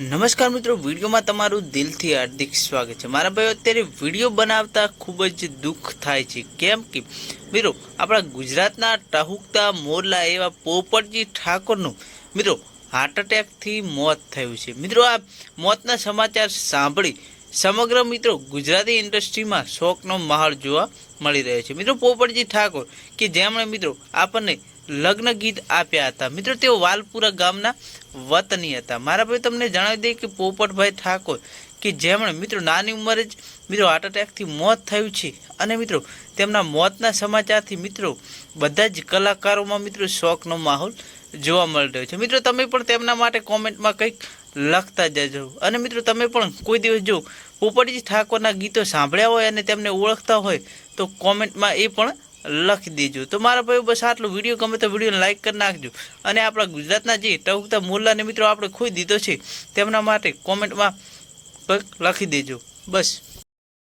નમસ્કાર મિત્રો, વિડીયોમાં તમારું દિલથી હાર્દિક સ્વાગત છે. મારા ભાઈઓ, અત્યારે વીડિયો બનાવતા ખૂબ જ દુઃખ થાય છે. કેમ કે, મિત્રો, આપણા ગુજરાતના ટહુકતા મોરલા એવા પોપટજી ઠાકોરનું, મિત્રો હાર્ટ એટેકથી મોત થયું છે. મિત્રો, આ મોતના સમાચાર સાંભળી સમગ્ર મિત્રો ગુજરાતી ઇન્ડસ્ટ્રીમાં શોકનો માહોલ જોવા મળી રહ્યો છે. મિત્રો પોપટજી ઠાકોર કે જેમણે મિત્રો આપણને લગ્ન ગીત આપ્યા હતા. મિત્રો તેઓ વાલપુરા ગામના વતની હતા. મારા ભાઈ તમને જણાવી દઈએ કે પોપટભાઈ ઠાકોર કે જેમણે મિત્રો નાની ઉંમરે જ મિત્રો હાર્ટ એટેકથી મોત થયું છે. અને મિત્રો તેમના મોતના સમાચારથી મિત્રો બધા જ કલાકારોમાં મિત્રો શોકનો માહોલ જોવા મળી રહ્યો છે. મિત્રો તમે પણ તેમના માટે કોમેન્ટમાં કંઈક લખતા જજો. અને મિત્રો તમે પણ કોઈ દિવસ જો પોપટજી ઠાકોરના ગીતો સાંભળ્યા હોય અને તેમને ઓળખતા હોય તો કોમેન્ટમાં એ પણ લખી દેજો. તો મારા ભાઈ બસ આટલો. વીડિયો ગમે તો વિડીયોને લાઈક કરી નાખજો. અને આપણા ગુજરાતના જે ટહુકતા મોરલાને મિત્રો આપણે ખોઈ દીધો છે, તેમના માટે કોમેન્ટમાં લખી દેજો. બસ.